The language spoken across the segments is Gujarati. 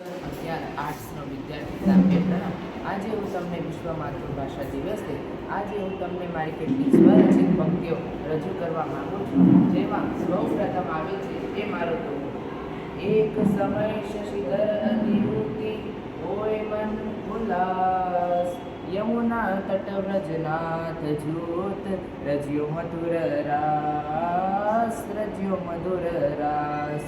અગિયાર આર્ટ્સનો વિદ્યાર્થી સામે આજે હું તમને વિશ્વ માતૃભાષા દિવસે, આજે હું તમને મારી કેટલીક સ્વરચિત પંક્તિઓ રજૂ કરવા માંગુ છું. જેમાં સૌ પ્રથમ આવે છે એ મારો તો એક સમય શશિધર અધિવૃત્તિ હોય મન ઉલ્લાસ. યમુના તટ વ્રજનાથ જ્યોત, રજ્યો મધુર રાસ, રજ્યો મધુર રાસ.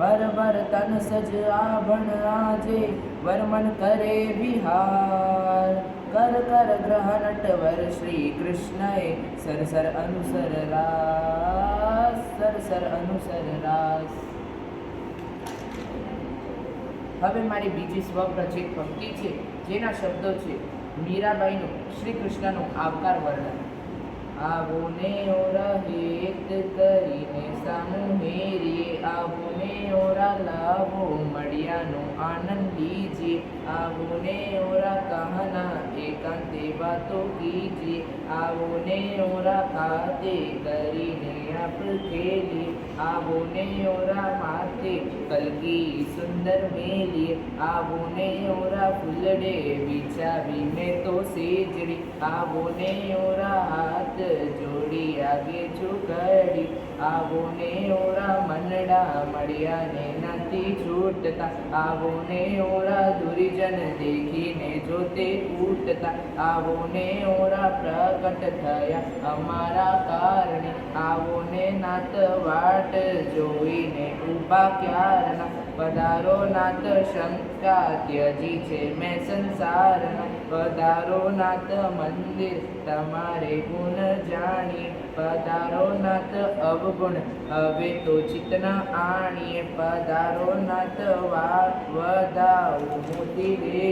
બર બર તન સજ આભણ આજે વર્મન કરે વિહાર કર કર ગ્રહ નટવર શ્રી કૃષ્ણએ સર સર અનુસર રાસ સર સર અનુસર રાસ હવે મારી બીજી સ્વપ્રચિત પંક્તિ છે, જેના શબ્દો છે, મીરાબાઈનું, શ્રી કૃષ્ણનું આવકાર વર્ણન. આવો ને ઓરા હેત કરીને સામુહેરીએ આવો ને ઓરા લાભો મળ્યાનો આનંદ લીજીએ આવો ને ઓરા કહના એકાંતે વાતો કીજીએ આવો ને ઓરા ખાતે કરીને આપ ખેલી આવોને ઓરા માથે કલકી સુંદર મેલીએ, આવોને ઓરા ફૂલડે વિચાવી મેં તો સેજડી આવોને ઓરા છુકડી આવો ને ઓરા મનડા મળ્યા ને નથી છૂટતા. આવો ને ઓરા દુરીજન દેખીને જોતે ઉઠતા. આવો ને ઓરા પ્રગટ થયા અમારા કારણે. આવો ને નાત વાટ જોઈને ઊભા ક્યારના. પધારો નાત શંકા ત્યજી છે મેં સંસારના. પધારો નાથ મંદિર, તમારે ગુણ જાણીએ. પધારો નાથ અવગુણ, હવે તો ચિતના આણીએ. પધારો નાથ વધાવું મોતી રે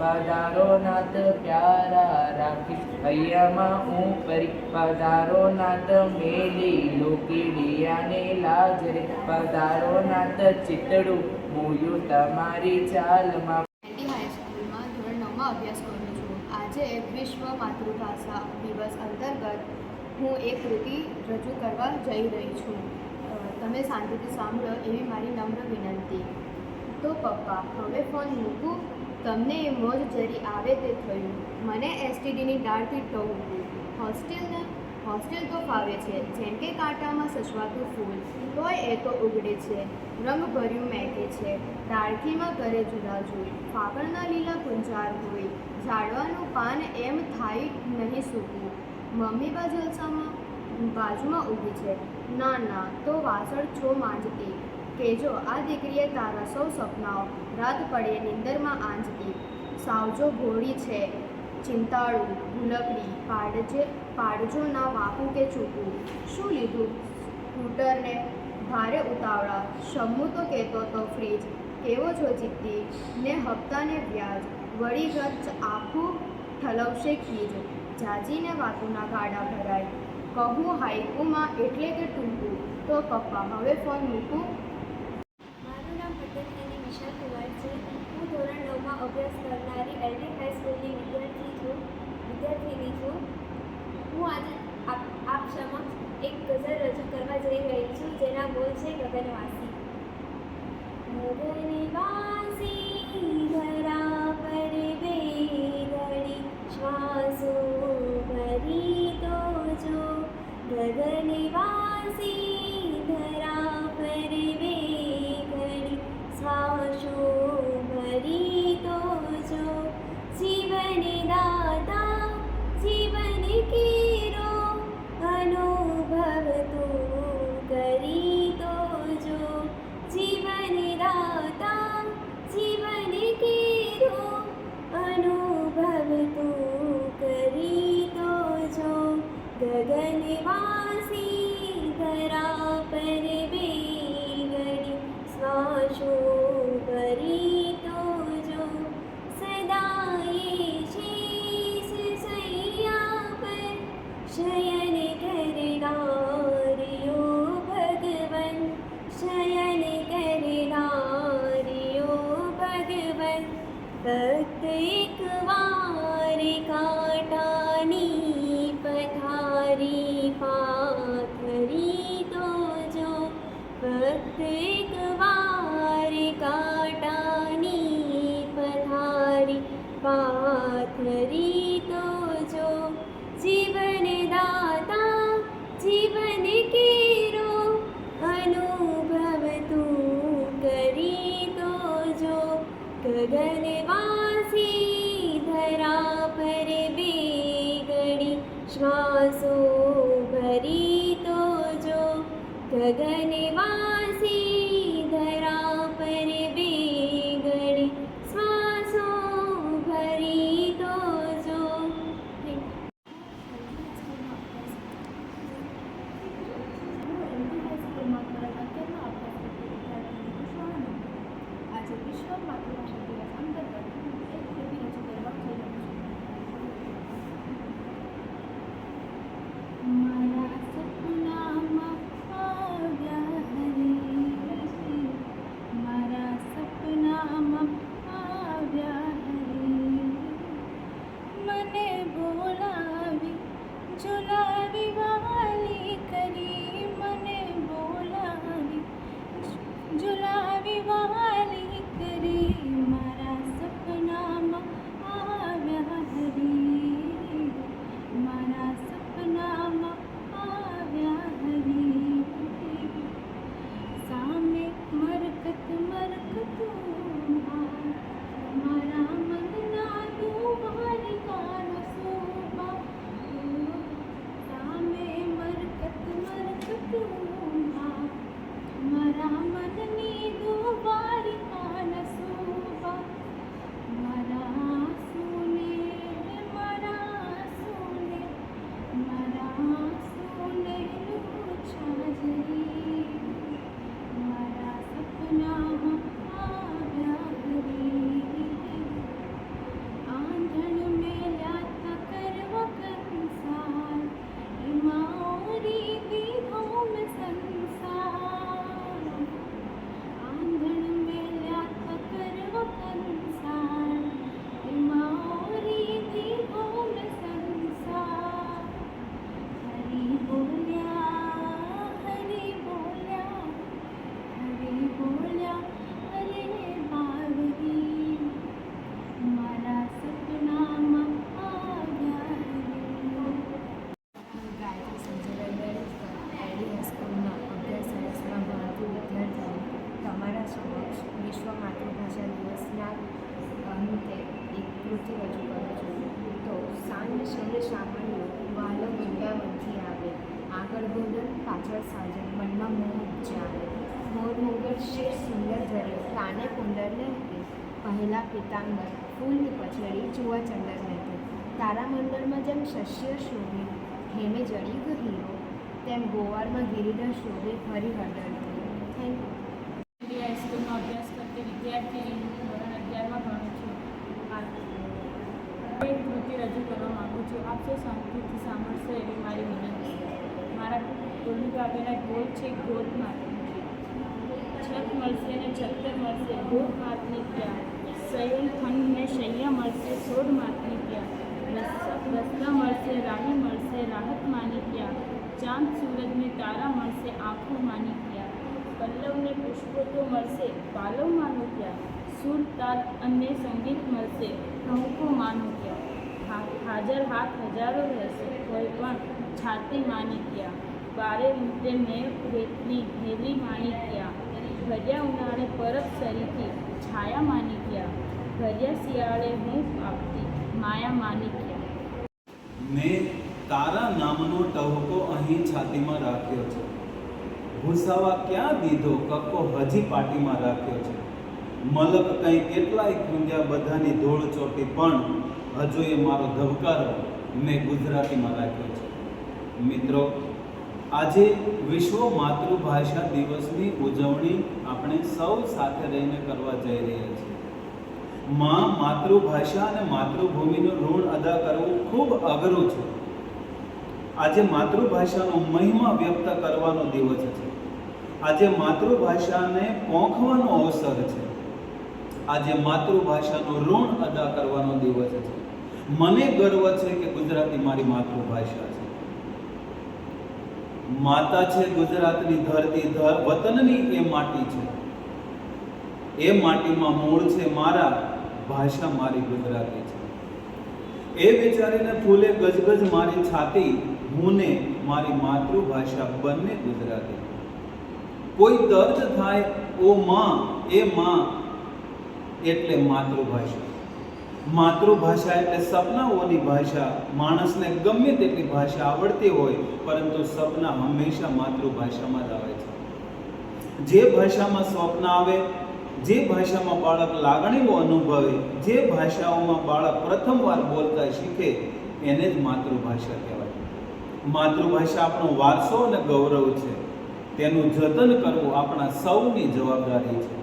પધારો નાથ પ્યારા રાખી, હૈયામાં હું પરી પધારો નાથ મેલી લોકીડિયાને લાજ રે પધારો નાથ ચિતડું મોયું તમારી ચાલમાં એન્ટી હાઈસ્કૂલમાં ધોરણ નવમાં અભ્યાસ કરું છું આજે વિશ્વ માતૃભાષા દિવસ અંતર્ગત હું એક કૃતિ રજૂ કરવા જઈ રહી છું. તમે શાંતિથી સાંભળો એવી મારી નમ્ર વિનંતી. તો પપ્પા, હવે ફોન મૂકું? તમને એ મોજ જરી આવે તે થયું. મને એસટીડીની ડાળથી ટવું. હોસ્ટેલને હોસ્ટેલ તો ફાવે છે, જેમ કે કાંટામાં સસવાતું ફૂલ. તોય એ તો ઉગડે છે રંગ ભર્યું મેકે છે. ડાળખીમાં કરે જુદા જોઈ. ફાગણના લીલા ગુંજાર હોય. ઝાડવાનું પાન એમ થાય નહીં સૂકવું. મમ્મી બા જલસામાં બાજુમાં ઊભી છે. ના ના, તો વાસણ છો માંજતી. કેજો આ દીકરીએ તારા સૌ સપનાઓ. રાત પડે, નિંદરમાં આંજતી. સાવજો ઘોડી છે, ચિંતાળું, ભૂલકડી. પાડજે, પાડજો ના વાકું કે ચૂકું. શું લીધું? સ્કૂટરને ભારે ઉતાવળા. શમ્મુ તો કહેતો તો ફ્રીજ, કેવો છો જીતી ને હપ્તાને વ્યાજ. વળી રથ આખું ઠલવશે ખીજ. જાજીને વાતુના ગાડા ભરાય. કહું હાઈકુમાં એટલે કે ટૂંકું. તો પપ્પા, હવે ફોન મૂકું. મારું નામ પટેલ એની વિશાલ કુમાર છે. હું ધોરણ નવમાં અભ્યાસ કરનારી એલડી હાઈસ્કૂલની વિદ્યાર્થી છું. વિદ્યાર્થીની છું. હું આજે આપ આપ સમક્ષ એક ગઝલ રજૂ કરવા જઈ રહી છું, જેના બોલ છે ગગનવાસી. ધરા પ્રત્યેક વારી કાંટાની પથારી પાથરી તો જો જીવન દાતા જીવન કેરો અનુભવ તું કરી તો જો ગગનવાસી ધરા પર બેગડી શ્વાસો ભરી તો જો गगनवा મનમાં મોહ જાણે મોર મોગર શેર સુંદર ધરે કાને કુંડર લહેકે પહેલા પિતાંબર, ફૂલ પછડી ચુવા ચંદર તારા મંડળમાં જેમ શસ્ય શોભે, હેમે જડી હીરો તેમ ગોવાળમાં ગિરિધર શોભે ફરી હરિહર થેન્ક યુ હાઈસ્કૂલમાં અભ્યાસ કરતી વિદ્યાર્થી ધોરણ અગિયારમાં ભણું છું. એક કૃતિ રજૂ કરવા માગું છું. આપ સૌ શાંતિથી સાંભળશો એવી મારી વિનંતી. મારા ટોલની આપેલા ગોળ છે, ગોળ માતની છત મળશે અને છત્તર મળશે, ગોળ માતની ત્યાં શયન ખંડ ને શૈયા મળશે, સોળ માતની ત્યાં રસ્તા મળશે, રાહી મળશે, રાહત માની ત્યાં ચાંદ સૂરજને તારા મળશે, આંખો માની ત્યાં પલ્લવને પુષ્પો તો મળશે પાલવ માનો ત્યાં સુર, તાલ અને સંગીત મળશે, પ્રમુખો માનો ત્યાં હાજર હાથ હજારો રહેશે, કોઈ પણ છાતી માની ત્યાં બારે મુદ્દે મેં રેતની હેલી માણી ગયા. ભર્યા ઉનાળે પરત સરીથી છાયા માની ગયા. ભર્યા શિયાળે હું આપતી. માયા માની ગયા. મેં તારા નામનો ટહુકો અહીં છાતીમાં રાખ્યો છે. ભૂસાવા ક્યાં દીધો? કક્કો હજી પાટીમાં રાખ્યો છે. મલક કંઈ કેટલાય કુંજ્યા બધાની ધૂળ ચોટી, પણ હજુ એ મારો ધબકારો મેં ગુજરાતીમાં રાખ્યો છે. મિત્રો આજે વિશ્વ માતૃભાષા દિવસની ઉજવણી આપણે સૌ સાથે રહીને કરવા જઈ રહ્યા છીએ. માં માતૃભાષા અને માતૃભૂમિનું ઋણ અદા કરવું ખૂબ અઘરું છે. આજે માતૃભાષાનો મહિમા વ્યક્ત કરવાનો દિવસ છે. આજે માતૃભાષાને પોંખવાનો અવસર છે. આજે માતૃભાષાનો ઋણ અદા કરવાનો દિવસ છે. મને ગર્વ છે કે ગુજરાતી મારી માતૃભાષા છે. માતા છે ગુજરાતની ધરતી ધર વતનની એ માટી છે. એ માટીમાં મૂળ છે મારા, ભાષા મારી ગુજરાતી છે. એ વિચારીને ફૂલે ગજગજ મારી છાતી, હું ને મારી માતૃભાષા બંને ગુજરાતી. કોઈ દર્દ થાય ઓ માં, એ માં, એટલે માતૃભાષા. માતૃભાષા એટલે સપનાઓની ભાષા. માણસને ગમે તેટલી ભાષા આવડતી હોય, પરંતુ સપના હંમેશા માતૃભાષામાં જ આવે છે. જે ભાષામાં સ્વપ્ન આવે, જે ભાષામાં બાળક લાગણીઓ અનુભવે, જે ભાષાઓમાં બાળક પ્રથમવાર બોલતા શીખે, એને જ માતૃભાષા કહેવાય. માતૃભાષા આપણો વારસો અને ગૌરવ છે. તેનું જતન કરવું આપણા સૌની જવાબદારી છે.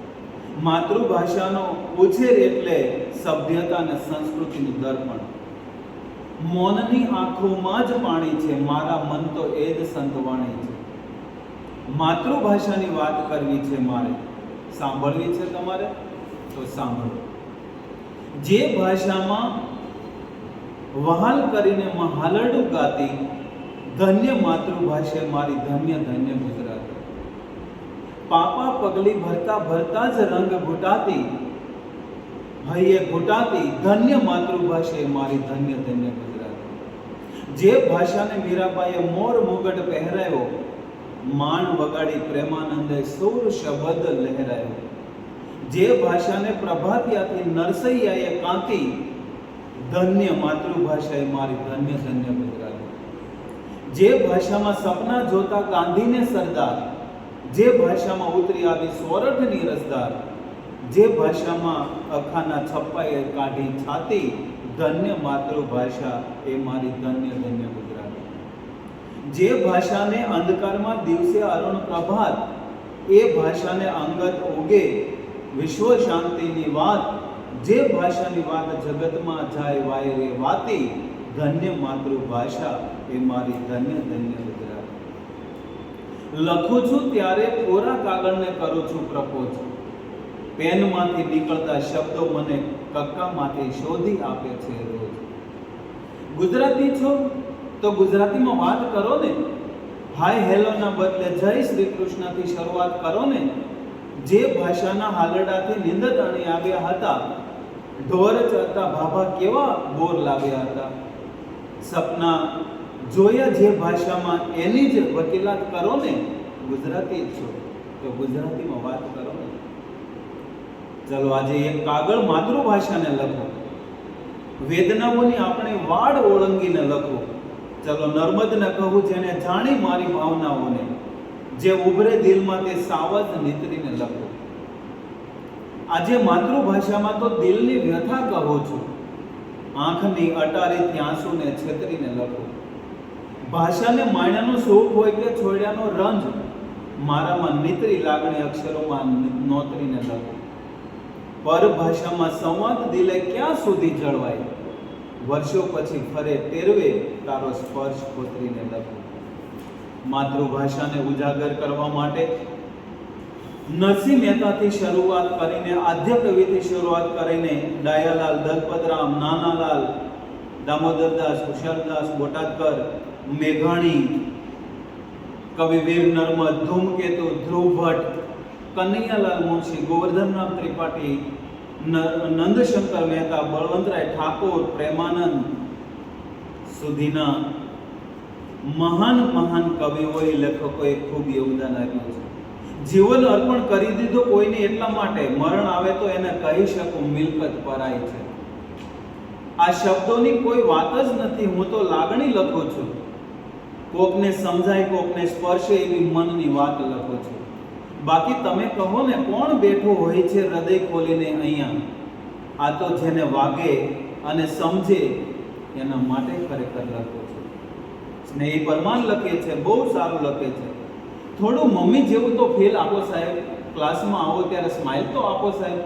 માતૃભાષાનો ઉછેર એટલે સભ્યતા અને સંસ્કૃતિનું દર્પણ. મૌનની આંખોમાં જ પાણી છે, મારા મન તો એ જ સંતવાણી છે. માતૃભાષાની વાત કરવી છે મારે. સાંભળવી છે તમારે? તો સાંભળો. જે ભાષામાં વહાલ કરીને મહાલડું ગાતી, ધન્ય માતૃભાષા મારી ધન્ય ધન્ય ગુજરાતી. પાપા પગલી ભરતા ભરતા જ રંગ ઘૂટાતી હૈયે ઘૂટાતી, ધન્ય માતૃભાષા મારી ધન્ય ધન્ય ગુજરાતી. જે ભાષાને મીરાબાઈએ મોર મુગટ પહેરાયો માણ વગાડી પ્રેમાનંદે સુર શબ્દ લહેરાયો. જે ભાષાને પ્રભાતિયાથી નરસૈયાએ કાંતી ધન્ય માતૃભાષાએ મારી ધન્ય ધન્ય ગુજરાતી. જે ભાષામાં સપના જોતા ગાંધીને સરદાર જે ભાષામાં ઉતરી આવી સોરઠની રસદાર, જે ભાષામાં અખાના છપ્પાએ કાઢી છાતી, ધન્ય માતૃભાષા એ મારી ધન્ય ધન્ય ગુજરાતી. જે ભાષાને અંધકારમાં દિવસે અરુણ પ્રભાત, એ ભાષાને અંગત ઉગે, વિશ્વ શાંતિની વાત, જે ભાષાની વાત જગતમાં જાય વાય રે વાતી, ધન્ય માતૃભાષા એ મારી ધન્ય ધન્ય ગુજરાતી. લખું છું ત્યારે કોરા કાગળને કરું છું પ્રપોઝ. પેનમાંથી નીકળતા શબ્દો મને કક્કામાંથી શોધી આપે છે રોજ. ગુજરાતી છો? તો ગુજરાતીમાં વાત કરો ને. હાય હેલોના બદલે જય શ્રી કૃષ્ણથી શરૂઆત કરો ને. જે ભાષાના હાલડાથી નિંદતાણી આવ્યા હતા, ઢોર ચરતા ભાભા કેવા બોર લાવ્યા હતા. સપના જોયા જે ભાષામાં એની જ વકીલાત કરો ને, ગુજરાતી જ છો. તો ગુજરાતીમાં વાત કરો ને. ચલો આજે એક કાગળ માતૃભાષાને લખો. વેદનાઓની આપણે વાડ ઓળંગીને લખો. ચલો નર્મદને કહું જેને જાણી મારી ભાવનાઓને. જે ઉભરે દિલમાં તે સાવજ નીતરીને લખો. આજે માતૃભાષામાં તો દિલની વ્યથા કહો છો. આંખની અટારીથી આંસુને છેતરીને લખો. ભાષાને માણ્યાનો શોખ હોય કે છોડ્યાનો રંજ, મારામાં નીતરી લાગણી અક્ષરોમાં નોતરીને લખો. પર ભાષામાં સંવાદ દિલે ક્યાં સુધી જળવાય? વર્ષો પછી ફરે તેરવે તારો સ્પર્શ કોતરીને લખો. માતૃભાષાને ઉજાગર કરવા માટે નરસિંહ મહેતાથી શરૂઆત કરીને, આદ્ય કવિથી શરૂઆત કરીને દયાલાલ દલપતરામ, નાનાલાલ દામોદરદાસ કુશલદાસ બોટાદકર મેઘાણી કવિવીર નર્મદ, ધૂમકેતુ ધ્રુવ ભટ્ટ કનૈયાલાલ મુનશી, ગોવર્ધનરામ ત્રિપાઠી નંદશંકર મહેતા, બળવંતરાય ઠાકોર, પ્રેમાનંદ સુધીના મહાન મહાન કવિઓએ, લેખકોએ ખૂબ યોગદાન આપ્યું છે. જીવન અર્પણ કરી દીધું કોઈને એટલા માટે, મરણ આવે તો એને કહી શકું, મિલકત પરાય છે. આ શબ્દોની કોઈ વાત જ નથી, હું તો લાગણી લખું છું. કોકને સમજાય, કોકને સ્પર્શે એવી મનની વાત લખો છો. બાકી તમે કહો ને કોણ બેઠું હોય છે હૃદય ખોલીને અહીંયા? આ તો જેને વાગે અને સમજે એના માટે ખરેખર લખો છો. સ્નેહી પરમાન લખે છે, બહુ સારું લખે છે. થોડું મમ્મી જેવું તો ફેલ આપો સાહેબ. ક્લાસમાં આવો ત્યારે સ્માઇલ તો આપો સાહેબ.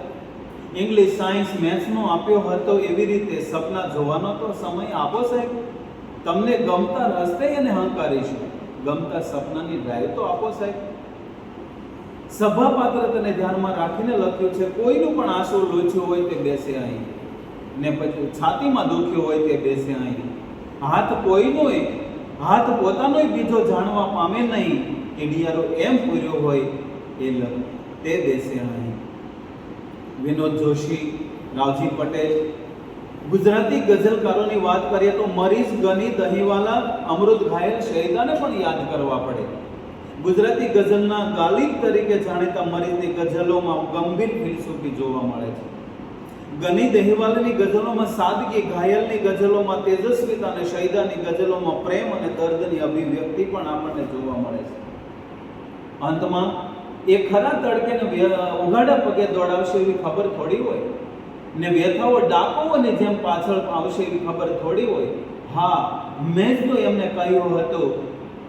ઇંગ્લિશ સાયન્સ મેથ્સનો આપ્યો હતો એવી રીતે સપના જોવાનો તો સમય આપો સાહેબ. તમને ગમતા રસ્તે એને હંકારીશું. ગમતા સપનાની રાય તો આપો સાહેબ. સભા પાત્રતાને ધ્યાનમાં રાખીને લખ્યું છે, કોઈનું પણ આંસુ લોચ્યો હોય તે બેસે અહીં. ને પછી છાતીમાં દુખ્યો હોય તે બેસે અહીં. હાથ કોઈનોય, હાથ પોતાનોય બીજો જાણવા પામે નહીં ઈડિયારો એમ પૂર્યો હોય એ તે બેસે અહીં. વિનોદ જોશી, રાવજી પટેલ ગુજરાતી ગઝલકારોની વાત કરીએ તો મરીઝ ગની, દહીવાલા, અમૃત ઘાયલ શહીદાને પણ યાદ કરવા પડે. ગુજરાતી ગઝલના ગાલિબ તરીકે જાણીતા મરીઝની ગઝલોમાં ગંભીર ફિલસૂફી જોવા મળે છે. ગની દહીવાલાની ગઝલોમાં સાદગી, ઘાયલની ગઝલોમાં તેજસ્વીતા અને શહીદાની ગઝલોમાં પ્રેમ અને દર્દની અભિવ્યક્તિ પણ આપણને જોવા મળે છે. અંતમાં, એ ખરા તડકે ને વ્ય- ઉઘાડા પગે દોડાવશે એવી ખબર થોડી હોય? ને વ્યથાઓ ડાકોની જેમ પાછળ આવશે એવી ખબર થોડી હોય. હા, મેં જ તો એમને કહ્યું હતું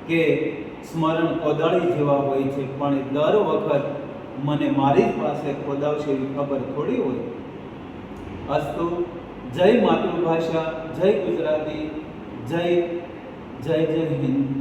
કે સ્મરણ કોદાળી જેવા હોય છે, પણ દર વખત મને મારી પાસે ખોદાવશે એવી ખબર થોડી હોય. અસ્તુ, જય માતૃભાષા, જય ગુજરાતી, જય જય જય હિન્દ.